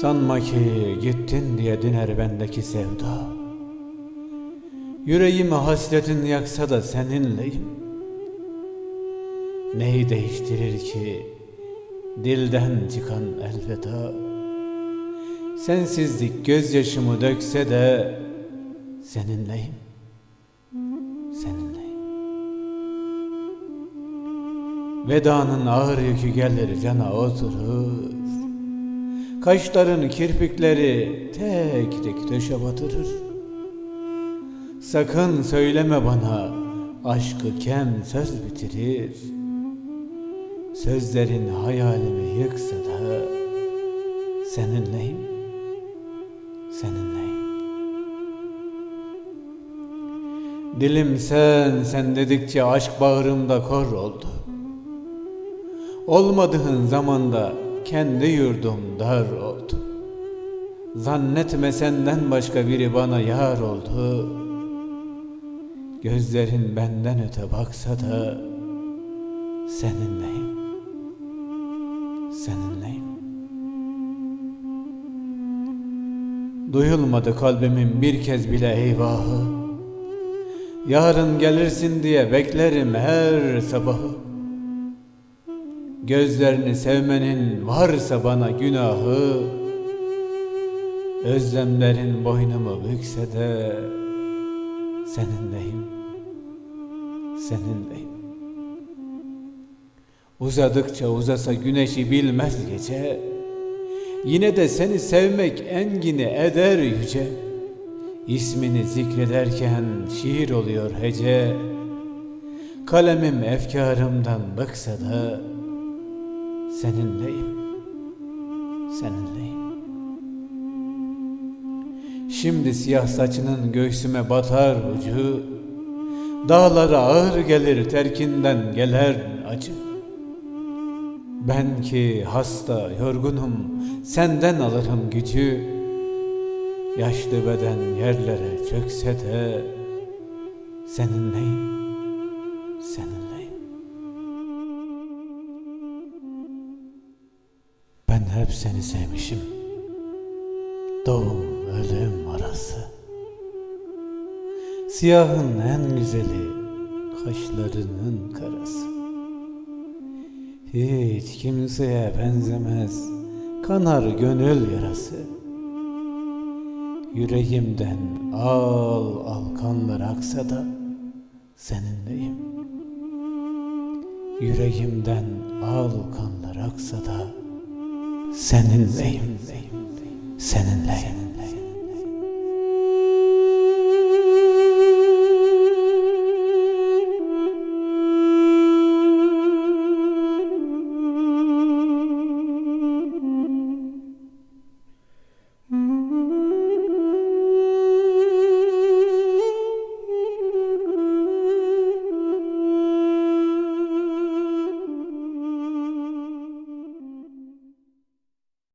Sanma ki gittin diye diner bendeki sevda. Yüreğimi hasretin yaksa da seninleyim. Neyi değiştirir ki dilden çıkan elveda? Sensizlik gözyaşımı dökse de seninleyim. Seninleyim. Vedanın ağır yükü gelir cana oturur Kaşların kirpikleri tek tek döşe batırır Sakın söyleme bana aşkı kem söz bitirir Sözlerin hayalimi yıksa da seninleyim, seninleyim. Dilim sen, sen dedikçe aşk bağrımda kor oldu. Olmadığın zamanda kendi yurdum dar oldu. Zannetme senden başka biri bana yar oldu. Gözlerin benden öte baksa da seninleyim, seninleyim. Duyulmadı kalbimin bir kez bile eyvahı. Yarın gelirsin diye beklerim her sabahı. Gözlerini sevmenin varsa bana günahı Özlemlerin boynumu bükse de Seninleyim Seninleyim. Uzadıkça uzasa güneşi bilmez gece Yine de seni sevmek engini eder yüce. İsmini zikrederken şiir oluyor hece Kalemim efkarımdan bıksa da Seninleyim, seninleyim. Şimdi siyah saçının göğsüme batar ucu, Dağlara ağır gelir terkinden geler acı. Ben ki hasta, yorgunum, senden alırım gücü. Yaşlı beden yerlere çökse de, Seninleyim, seninleyim. Hep seni sevmişim. Doğum ölüm arası. Siyahın en güzeli, kaşlarının karası. Hiç kimseye benzemez, kanar gönül yarası. Yüreğimden al al kanlar aksa da seninleyim. Yüreğimden al kanlar aksa da Seninleyim, seninleyim.